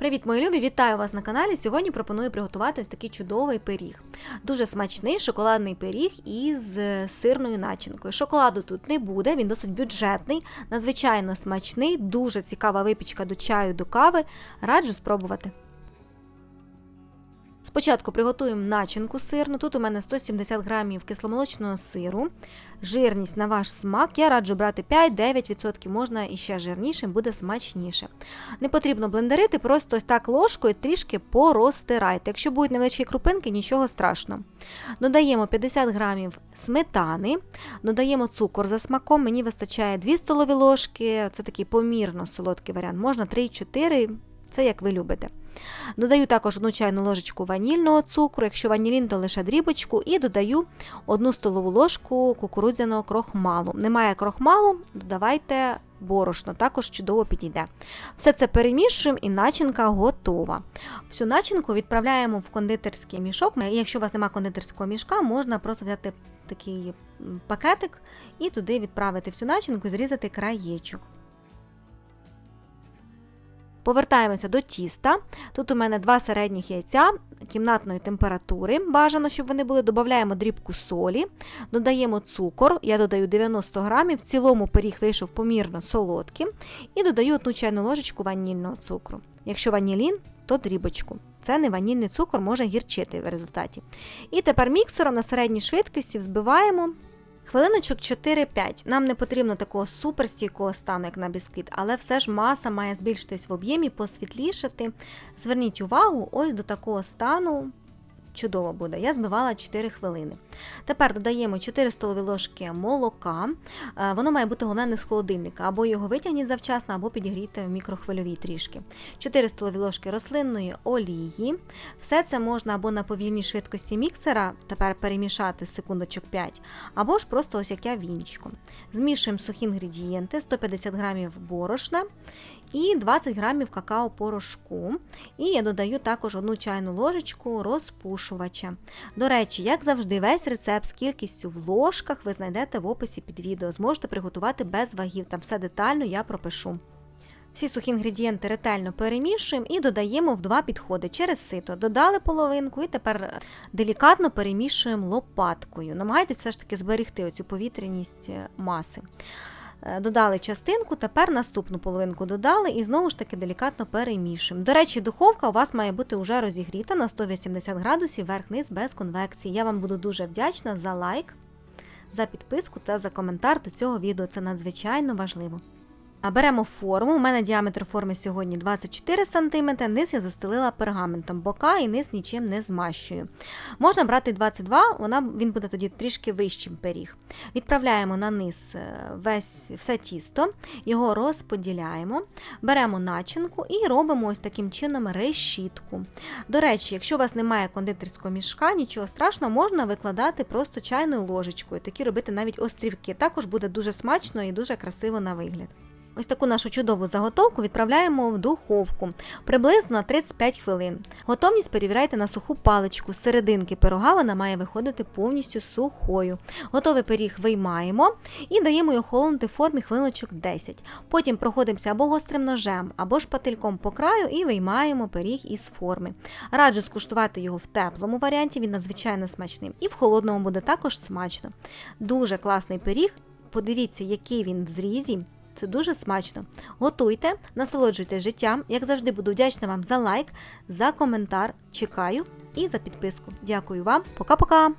Привіт, мої любі! Вітаю вас на каналі. Сьогодні пропоную приготувати ось такий чудовий пиріг. Дуже смачний шоколадний пиріг із е, сирною начинкою. Шоколаду тут не буде, він досить бюджетний, надзвичайно смачний, дуже цікава випічка до чаю, до кави. Раджу спробувати. Спочатку приготуємо начинку сирну. Тут у мене 170 грамів кисломолочного сиру. Жирність на ваш смак. Я раджу брати 5-9%, можна і ще жирнішим, буде смачніше. Не потрібно блендерити, просто ось так ложкою трішки порозтирайте. Якщо будуть невеличкі крупинки, нічого страшного. Додаємо 50 грамів сметани, додаємо цукор за смаком. Мені вистачає 2 столові ложки, це такий помірно солодкий варіант, можна 3-4. Це як ви любите. Додаю також одну чайну ложечку ванільного цукру, якщо ванілін, то лише дрібочку, і додаю одну столову ложку кукурудзяного крохмалу. Немає крохмалу, додавайте борошно, також чудово підійде. Все це перемішуємо і начинка готова. Всю начинку відправляємо в кондитерський мішок. Якщо у вас немає кондитерського мішка, можна просто взяти такий пакетик і туди відправити всю начинку і зрізати краєчок. Повертаємося до тіста. Тут у мене два середніх яйця кімнатної температури. Бажано, щоб вони були. Додаємо дрібку солі, додаємо цукор, я додаю 90 грамів. В цілому пиріг вийшов помірно солодким. І додаю одну чайну ложечку ванільного цукру. Якщо ванілін, то дрібочку. Це не ванільний цукор, може гірчити в результаті. І тепер міксером на середній швидкості взбиваємо. Хвилиночок 4-5. Нам не потрібно такого суперстійкого стану, як на бісквіт, але все ж маса має збільшитись в об'ємі, посвітлішати. Зверніть увагу, ось до такого стану. Чудово буде. Я збивала 4 хвилини. Тепер додаємо 4 столові ложки молока. Е, Воно має бути головне не з холодильника, або його витягніть завчасно, або підігрійте в мікрохвильовій трішки. 4 столові ложки рослинної олії. Все це можна або на повільній швидкості міксера, тепер перемішати секундочок 5, або ж просто ось як я вінчиком. Змішуємо сухі інгредієнти, 150 грамів борошна і 20 грамів какао-порошку. І я додаю також одну чайну ложечку розпушувача. До речі, як завжди, весь рецепт з кількістю в ложках ви знайдете в описі під відео. Зможете приготувати без вагів, там все детально я пропишу. Всі сухі інгредієнти ретельно перемішуємо і додаємо в два підходи через сито. Додали половинку і тепер делікатно перемішуємо лопаткою. Намагайтесь все ж таки зберегти оцю повітряність маси. Е, Додали частинку, тепер наступну половинку додали і знову ж таки делікатно перемішуємо. До речі, духовка у вас має бути вже розігріта на 180 градусів верх-низ без конвекції. Я вам буду дуже вдячна за лайк, за підписку та за коментар до цього відео. Це надзвичайно важливо. Беремо форму. У мене діаметр форми сьогодні 24 см, низ я застелила пергаментом, бока і низ нічим не змащую. Можна брати 22, вона, він буде тоді трішки вищим пиріг. Відправляємо на низ е, весь, все тісто, його розподіляємо, беремо начинку і робимо ось таким чином решітку. До речі, якщо у вас немає кондитерського мішка, нічого страшного, можна викладати просто чайною ложечкою, такі робити навіть острівки. Також буде дуже смачно і дуже красиво на вигляд. Ось таку нашу чудову заготовку відправляємо в духовку приблизно на 35 хвилин. Готовність перевіряйте на суху паличку. З серединки пирога вона має виходити повністю сухою. Готовий пиріг виймаємо і даємо його холонути в формі хвилиночок 10. Потім проходимося або гострим ножем, або шпательком по краю і виймаємо пиріг із форми. Раджу скуштувати його в теплому варіанті, він надзвичайно смачний. І в холодному буде також смачно. Дуже класний пиріг. Подивіться, який він в зрізі. Це дуже смачно. Готуйте, насолоджуйтесь життям. Як завжди, буду вдячна вам за лайк, за коментар. Чекаю і за підписку. Дякую вам. Пока-пока!